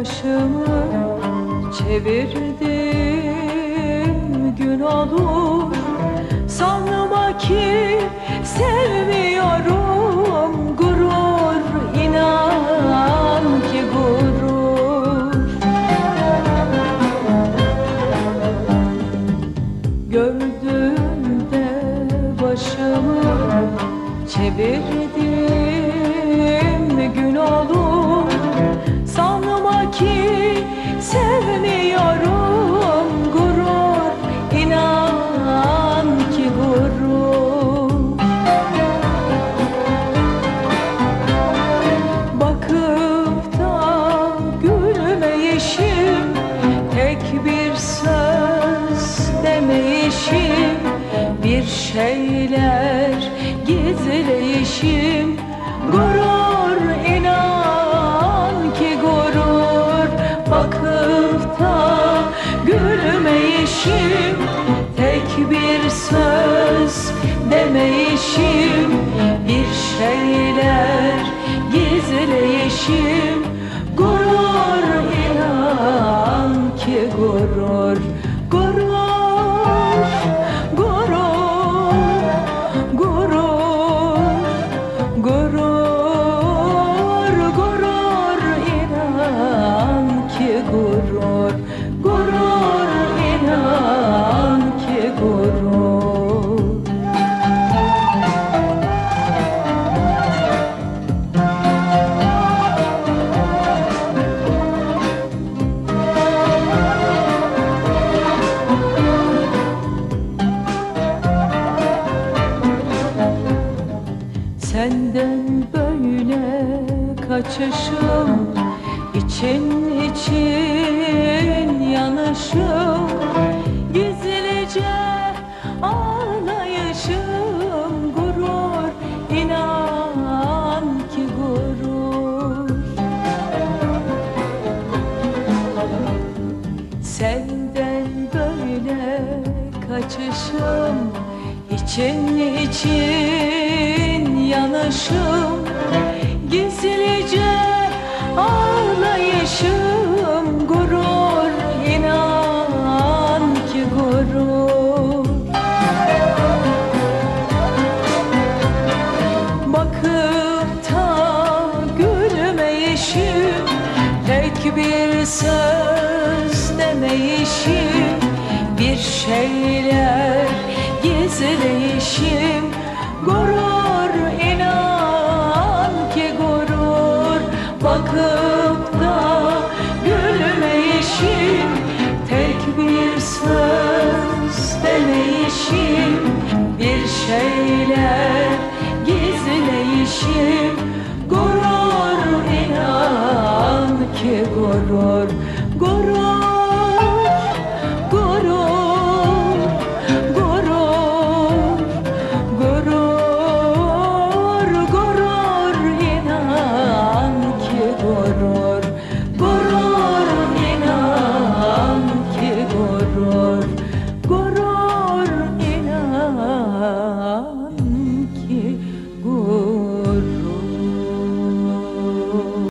başımı çevirdim gün olur. Sanma ki sevmiyorum gurur inan ki gurur. Gördüğümde başımı çevirdim. Sevmiyorum gurur inan ki gurur. Bakıp da gülmeyişim Tek bir söz demeyişim. Bir şeyler gizleyişim gülmeyişim Tek bir söz demeyişim. Bir şeyler gizleyişim Senden böyle kaçışım için için yanışım Gizlice ağlayışım Gurur inan ki gurur. Senden böyle kaçışım için için yanışım Gizlice ağlayışım Gurur inan ki gurur. Bakıp da gülmeyişim Tek bir söz demeyişim Bir şeyler gizleyişim Gurur